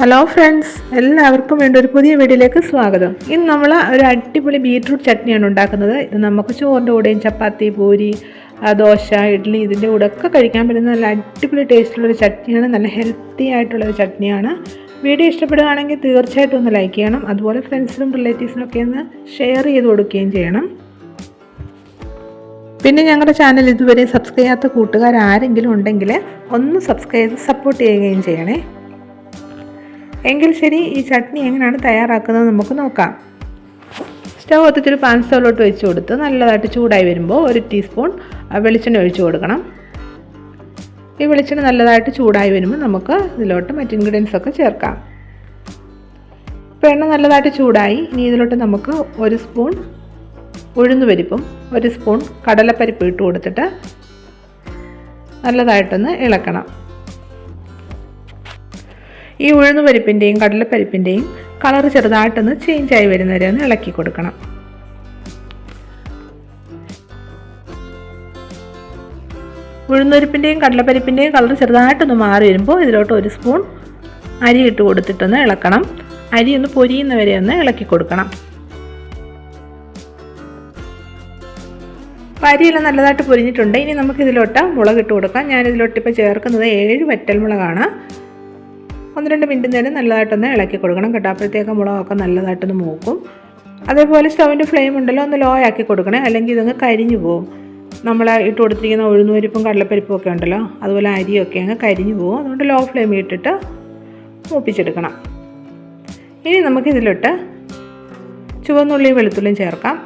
Hello friends എല്ലാവർക്കും വേണ്ട ഒരു പുതിയ വീഡിയോയിലേക്ക് സ്വാഗതം. ഇന്ന് നമ്മൾ ഒരു അടിപൊളി ബീട്രൂട്ട് ചട്നിയാണ് ഉണ്ടാക്കുന്നത്. ഇത് നമുക്ക് ചോറിന്റെ കൂടെയും ചപ്പാത്തി പൂരി ദോശ ഇഡ്ഡലി ഇതിന്റെ കൂടെ ഒക്കെ കഴിക്കാൻ പറ്റുന്ന നല്ല അടിപൊളി ടേസ്റ്റുള്ള ഒരു ചട്നിയാണ്. നല്ല ഹെൽത്തി ആയിട്ടുള്ളൊരു ചട്നിയാണ്. വീഡിയോ ഇഷ്ടപ്പെടുകയാണെങ്കിൽ തീർച്ചയായിട്ടും ഒന്ന് ലൈക്ക് ചെയ്യണം. അതുപോലെ ഫ്രണ്ട്സിനും റിലേറ്റീവ്സിനും ഒക്കെ ഒന്ന് ഷെയർ ചെയ്ത് കൊടുക്കുകയും ചെയ്യണം. പിന്നെ ഞങ്ങളുടെ ചാനൽ ഇതുവരെ സബ്സ്ക്രൈബ് ചെയ്യാത്ത കൂട്ടുകാർ ആരെങ്കിലും ഉണ്ടെങ്കിൽ ഒന്ന് സബ്സ്ക്രൈബ് ചെയ്ത് സപ്പോർട്ട് ചെയ്യുകയും ചെയ്യണേ. എങ്കിൽ ശരി ഈ ചട്നി എങ്ങനെയാണ് തയ്യാറാക്കുന്നത് നമുക്ക് നോക്കാം. സ്റ്റവ് ഒത്തിരി പാൻ സ്റ്റൗവിലോട്ട് വെച്ച് കൊടുത്ത് നല്ലതായിട്ട് ചൂടായി വരുമ്പോൾ ഒരു ടീസ്പൂൺ വെളിച്ചെണ്ണ ഒഴിച്ചു കൊടുക്കണം. ഈ വെളിച്ചെണ്ണ നല്ലതായിട്ട് ചൂടായി വരുമ്പോൾ നമുക്ക് ഇതിലോട്ട് മറ്റ് ഇൻഗ്രീഡിയൻസ് ഒക്കെ ചേർക്കാം. ഇപ്പോൾ എണ്ണ നല്ലതായിട്ട് ചൂടായി ഇനി ഇതിലോട്ട് നമുക്ക് ഒരു സ്പൂൺ ഉഴുന്നുപരിപ്പും ഒരു സ്പൂൺ കടലപ്പരിപ്പ് ഇട്ട് കൊടുത്തിട്ട് നല്ലതായിട്ടൊന്ന് ഇളക്കണം. ഈ ഉഴുന്നുപരിപ്പിന്റെയും കടലപ്പരിപ്പിന്റെയും കളർ ചെറുതായിട്ടൊന്ന് ചേഞ്ച് ആയി വരുന്നവരെ ഒന്ന് ഇളക്കി കൊടുക്കണം. ഉഴുന്നുരുപ്പിന്റെയും കടലപ്പരിപ്പിന്റെയും കളർ ചെറുതായിട്ടൊന്ന് മാറി വരുമ്പോൾ ഇതിലോട്ട് ഒരു സ്പൂൺ അരി ഇട്ട് കൊടുത്തിട്ടൊന്ന് ഇളക്കണം. അരി ഒന്ന് പൊരിയുന്നവരെ ഒന്ന് ഇളക്കി കൊടുക്കണം. അരിയെല്ലാം നല്ലതായിട്ട് പൊരിഞ്ഞിട്ടുണ്ട്. ഇനി നമുക്ക് ഇതിലോട്ട് മുളക് ഇട്ട് കൊടുക്കാം. ഞാനിതിലോട്ട് ഇപ്പോൾ ചേർക്കുന്നത് ഏഴ് വറ്റൽമുളകാണ്. ഒന്ന് രണ്ട് മിനിറ്റ് നേരം നല്ലതായിട്ടൊന്ന് ഇളക്കി കൊടുക്കണം കേട്ടോ. അപ്പോഴത്തേക്ക് മുളകൊക്കെ നല്ലതായിട്ടൊന്ന് മൂക്കും. അതേപോലെ സ്റ്റൗവിന്റെ ഫ്ലെയിം ഉണ്ടല്ലോ ഒന്ന് ലോ ആക്കി കൊടുക്കണേ. അല്ലെങ്കിൽ ഇതങ്ങ് കരിഞ്ഞു പോകും നമ്മൾ ഇട്ട് കൊടുത്തിരിക്കുന്ന ഉഴുന്നുപരിപ്പും കടലപ്പരിപ്പും ഒക്കെ ഉണ്ടല്ലോ അതുപോലെ അരിയൊക്കെ അങ്ങ് കരിഞ്ഞു പോകും അതുകൊണ്ട് ലോ ഫ്ലെയിമിൽ ഇട്ടിട്ട് മൂപ്പിച്ചെടുക്കണം. ഇനി നമുക്ക് ഇതിലോട്ട് ചുവന്നുള്ളിയും വെളുത്തുള്ളിയും ചേർക്കാം.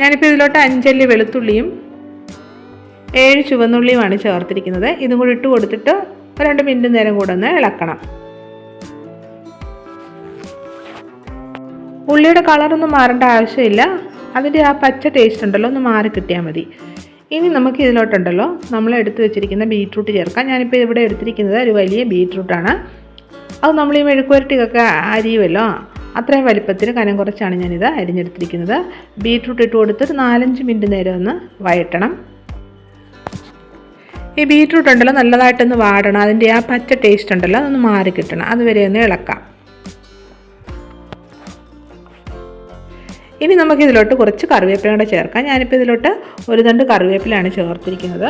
ഞാനിപ്പോൾ ഇതിലോട്ട് അഞ്ചല്ലി വെളുത്തുള്ളിയും ഏഴ് ചുവന്നുള്ളിയുമാണ് ചേർത്തിരിക്കുന്നത്. ഇതും കൂടി ഇട്ട് കൊടുത്തിട്ട് രണ്ട് മിനിറ്റ് നേരം കൂടെ ഒന്ന് ഇളക്കണം. ഉള്ളിയുടെ കളറൊന്നും മാറേണ്ട ആവശ്യമില്ല. അതിന്റെ ആ പച്ച ടേസ്റ്റ് ഉണ്ടല്ലോ ഒന്ന് മാറി കിട്ടിയാൽ മതി. ഇനി നമുക്ക് ഇതിലോട്ടുണ്ടല്ലോ നമ്മൾ എടുത്തു വെച്ചിരിക്കുന്ന ബീട്രൂട്ട് ചേർക്കാം. ഞാനിപ്പോൾ ഇവിടെ എടുത്തിരിക്കുന്നത് ഒരു വലിയ ബീട്രൂട്ടാണ് അത് നമ്മൾ ഈ മെഴുക്കുവരട്ടിക്കൊക്കെ അരിയുമല്ലോ അത്രയും വലിപ്പത്തിൽ കനം കുറച്ചാണ് ഞാനിത് അരിഞ്ഞെടുത്തിരിക്കുന്നത്. ബീട്രൂട്ട് ഇട്ട് കൊടുത്തിട്ട് നാലഞ്ച് മിനിറ്റ് നേരം ഒന്ന് വഴറ്റണം. ഈ ബീറ്റ്റൂട്ട് ഉണ്ടല്ലോ നല്ലതായിട്ടൊന്ന് വാടണം. അതിന്റെ ആ പച്ച ടേസ്റ്റ് ഉണ്ടല്ലോ അതൊന്ന് മാറി കിട്ടണം. അതുവരെ ഒന്ന് ഇളക്കാം. ഇനി നമുക്ക് ഇതിലോട്ട് കുറച്ച് കറിവേപ്പില കൂടെ ചേർക്കാം. ഞാനിപ്പോൾ ഇതിലോട്ട് ഒരു തണ്ട് കറിവേപ്പിലയാണ് ചേർത്തിരിക്കുന്നത്.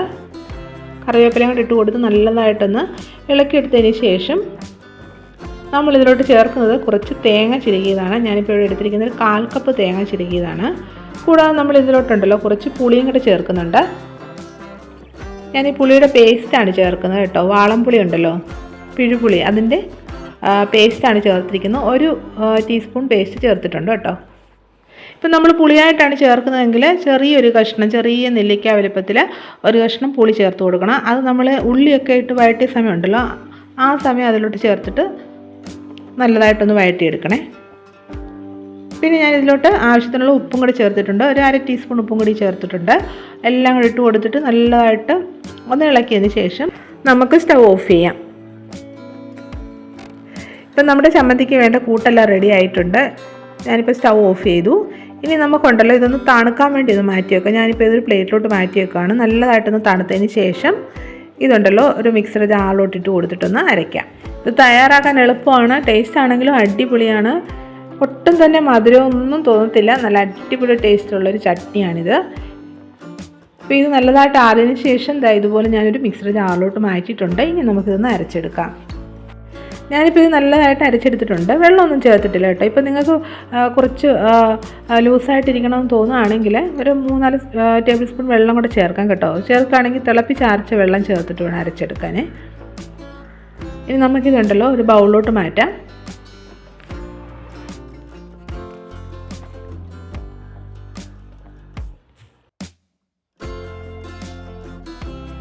കറിവേപ്പില കൂടെ ഇട്ട് കൊടുത്ത് നല്ലതായിട്ടൊന്ന് ഇളക്കിയെടുത്തതിന് ശേഷം നമ്മളിതിലോട്ട് ചേർക്കുന്നത് കുറച്ച് തേങ്ങ ചിരുകിയതാണ്. ഞാനിപ്പോൾ ഇവിടെ എടുത്തിരിക്കുന്നത് കാൽ കപ്പ് തേങ്ങ ചിരുകിയതാണ്. കൂടാതെ നമ്മൾ ഇതിലോട്ടുണ്ടല്ലോ കുറച്ച് പുളിയും കൂടെ ചേർക്കുന്നുണ്ട്. ഞാൻ ഈ പുളിയുടെ പേസ്റ്റാണ് ചേർക്കുന്നത് കേട്ടോ. വാളംപുളി ഉണ്ടല്ലോ പിഴുപുളി. അതിന്റെ പേസ്റ്റാണ് ചേർത്തിരിക്കുന്നത്. ഒരു ടീസ്പൂൺ പേസ്റ്റ് ചേർത്തിട്ടുണ്ട് കേട്ടോ. ഇപ്പം നമ്മൾ പുളിയായിട്ടാണ് ചേർക്കുന്നതെങ്കിൽ ചെറിയൊരു കഷ്ണം ചെറിയ നെല്ലിക്ക വലുപ്പത്തിൽ ഒരു കഷ്ണം പുളി ചേർത്ത് കൊടുക്കണം. അത് നമ്മൾ ഉള്ളിയൊക്കെ ഇട്ട് വഴറ്റിയ സമയം ഉണ്ടല്ലോ ആ സമയം അതിലോട്ട് ചേർത്തിട്ട് നല്ലതായിട്ടൊന്ന് വഴറ്റിയെടുക്കണേ. പിന്നെ ഞാൻ ഇതിലോട്ട് ആവശ്യത്തിനുള്ള ഉപ്പും കൂടി ചേർത്തിട്ടുണ്ട്. ഒരു അര ടീസ്പൂൺ ഉപ്പും കൂടി ചേർത്തിട്ടുണ്ട്. എല്ലാം കൂടി ഇട്ട് കൊടുത്തിട്ട് നല്ലതായിട്ട് ഒന്ന് ഇളക്കിയതിന് ശേഷം നമുക്ക് സ്റ്റവ് ഓഫ് ചെയ്യാം. ഇപ്പം നമ്മുടെ ചമ്മന്തിക്ക് വേണ്ട കൂട്ടെല്ലാം റെഡി ആയിട്ടുണ്ട്. ഞാനിപ്പോൾ സ്റ്റവ് ഓഫ് ചെയ്തു. ഇനി നമുക്കുണ്ടല്ലോ ഇതൊന്ന് തണുക്കാൻ വേണ്ടി ഇത് മാറ്റി വെക്കാം ഞാനിപ്പോൾ ഇതൊരു പ്ലേറ്റിലോട്ട് മാറ്റി വെക്കുകയാണ് നല്ലതായിട്ടൊന്ന് തണുത്തതിന് ശേഷം ഇതുണ്ടല്ലോ ഒരു മിക്സർ ജാറിലോട്ട് ഇട്ട് കൊടുത്തിട്ടൊന്ന് അരയ്ക്കാം. ഇത് തയ്യാറാക്കാൻ എളുപ്പമാണ്. ടേസ്റ്റ് ആണെങ്കിലും അടിപൊളിയാണ്. ഒട്ടും തന്നെ മധുരമൊന്നും തോന്നത്തില്ല. നല്ല അടിപൊളി ടേസ്റ്റുള്ളൊരു ചട്നിയാണിത്. അപ്പോൾ ഇത് നല്ലതായിട്ട് ആറിയതിന് ശേഷം ദാ ഇതുപോലെ ഞാനൊരു മിക്സർ ജാറിലോട്ട് മാറ്റിയിട്ടുണ്ട്. ഇനി നമുക്കിതൊന്ന് അരച്ചെടുക്കാം. ഞാനിപ്പോൾ ഇത് നല്ലതായിട്ട് അരച്ചെടുത്തിട്ടുണ്ട്. വെള്ളമൊന്നും ചേർത്തിട്ടില്ല കേട്ടോ. ഇപ്പോൾ നിങ്ങൾക്ക് കുറച്ച് ലൂസായിട്ടിരിക്കണമെന്ന് തോന്നുകയാണെങ്കിൽ ഒരു മൂന്നാൽ ടേബിൾ സ്പൂൺ വെള്ളം കൂടെ ചേർക്കാം കേട്ടോ. ചേർക്കുകയാണെങ്കിൽ തിളപ്പിച്ച് അരച്ച വെള്ളം ചേർത്തിട്ട് വേണം അരച്ചെടുക്കാൻ ഇനി നമുക്കിതുണ്ടല്ലോ ഒരു ബൗളിലോട്ട് മാറ്റാം.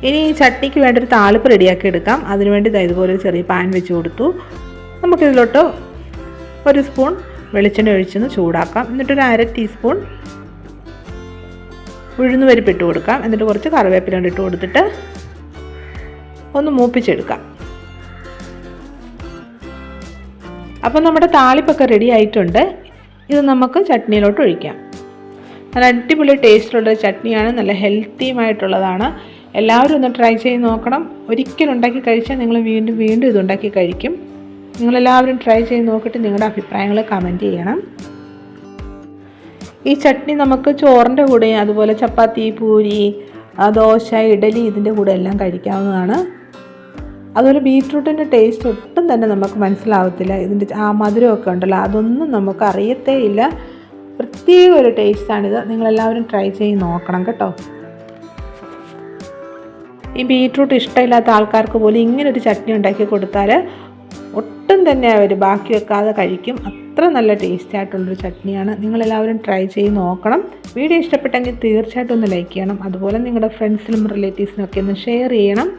ഇനി ഈ ചട്നിക്ക് വേണ്ട ഒരു താളിപ്പ് റെഡിയാക്കി എടുക്കാം. അതിനുവേണ്ടി ഇതുപോലെ ഒരു ചെറിയ പാൻ വെച്ച് കൊടുത്തു. നമുക്കിതിലോട്ട് ഒരു സ്പൂൺ വെളിച്ചെണ്ണ ഒഴിച്ചൊന്ന് ചൂടാക്കാം. എന്നിട്ടൊരു അര ടീസ്പൂൺ ഉഴുന്ന് പരിപ്പിട്ട് കൊടുക്കാം. എന്നിട്ട് കുറച്ച് കറിവേപ്പില ഇട്ട് കൊടുത്തിട്ട് ഒന്ന് മൂപ്പിച്ചെടുക്കാം. അപ്പം നമ്മുടെ താളിപ്പൊക്കെ റെഡി ആയിട്ടുണ്ട്. ഇത് നമുക്ക് ചട്നിയിലോട്ട് ഒഴിക്കാം. നല്ല അടിപൊളി ടേസ്റ്റുള്ള ചട്നിയാണ്. നല്ല ഹെൽത്തിയുമായിട്ടുള്ളതാണ്. എല്ലാവരും ഒന്ന് ട്രൈ ചെയ്ത് നോക്കണം. ഒരിക്കലും ഉണ്ടാക്കി കഴിച്ചാൽ നിങ്ങൾ വീണ്ടും വീണ്ടും ഇതുണ്ടാക്കി കഴിക്കും. നിങ്ങളെല്ലാവരും ട്രൈ ചെയ്ത് നോക്കിയിട്ട് നിങ്ങളുടെ അഭിപ്രായങ്ങൾ കമന്റ് ചെയ്യണം. ഈ ചട്നി നമുക്ക് ചോറിന്റെ കൂടെ അതുപോലെ ചപ്പാത്തി പൂരി ദോശ ഇഡലി ഇതിന്റെ കൂടെ എല്ലാം കഴിക്കാവുന്നതാണ്. അതുപോലെ ബീട്രൂട്ടിന്റെ ടേസ്റ്റ് ഒട്ടും തന്നെ നമുക്ക് മനസ്സിലാവത്തില്ല. ഇതിന്റെ ആ മധുരമൊക്കെ ഉണ്ടല്ലോ അതൊന്നും നമുക്ക് അറിയത്തേ ഇല്ല പ്രത്യേക ഒരു ടേസ്റ്റാണിത് നിങ്ങളെല്ലാവരും ട്രൈ ചെയ്ത് നോക്കണം കേട്ടോ. ഈ ബീട്രൂട്ട് ഇഷ്ടമില്ലാത്ത ആൾക്കാർക്ക് പോലും ഇങ്ങനെ ഒരു ചട്നി ഉണ്ടാക്കി കൊടുത്താൽ ഒട്ടും തന്നെ അവർ ബാക്കി വെക്കാതെ കഴിക്കും. അത്ര നല്ല ടേസ്റ്റി ആയിട്ടുള്ളൊരു ചട്നിയാണ്. നിങ്ങളെല്ലാവരും ട്രൈ ചെയ്ത് നോക്കണം. വീഡിയോ ഇഷ്ടപ്പെട്ടെങ്കിൽ തീർച്ചയായിട്ടും ഒന്ന് ലൈക്ക് ചെയ്യണം. അതുപോലെ നിങ്ങളുടെ ഫ്രണ്ട്സിനും റിലേറ്റീവ്സിനും ഒക്കെ ഒന്ന് ഷെയർ ചെയ്യണം.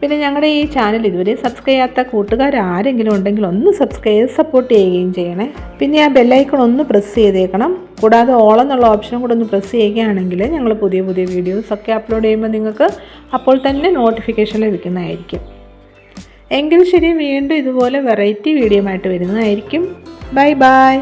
പിന്നെ ഞങ്ങളുടെ ഈ ചാനൽ ഇതുവരെ സബ്സ്ക്രൈബ് ചെയ്യാത്ത കൂട്ടുകാർ ആരെങ്കിലും ഉണ്ടെങ്കിൽ ഒന്ന് സബ്സ്ക്രൈബ് സപ്പോർട്ട് ചെയ്യുകയും ചെയ്യണേ. പിന്നെ ആ ബെല്ലൈക്കൺ ഒന്ന് പ്രസ് ചെയ്തേക്കണം. കൂടാതെ ഓൾ എന്നുള്ള ഓപ്ഷനും കൂടെ ഒന്ന് പ്രസ് ചെയ്യുകയാണെങ്കിൽ ഞങ്ങൾ പുതിയ പുതിയ വീഡിയോസ് ഒക്കെ അപ്ലോഡ് ചെയ്യുമ്പോൾ നിങ്ങൾക്ക് അപ്പോൾ തന്നെ നോട്ടിഫിക്കേഷൻ ലഭിക്കുന്നതായിരിക്കും എങ്കിൽ ശരി വീണ്ടും ഇതുപോലെ വെറൈറ്റി വീഡിയോ ആയിട്ട് വരുന്നതായിരിക്കും. Bye bye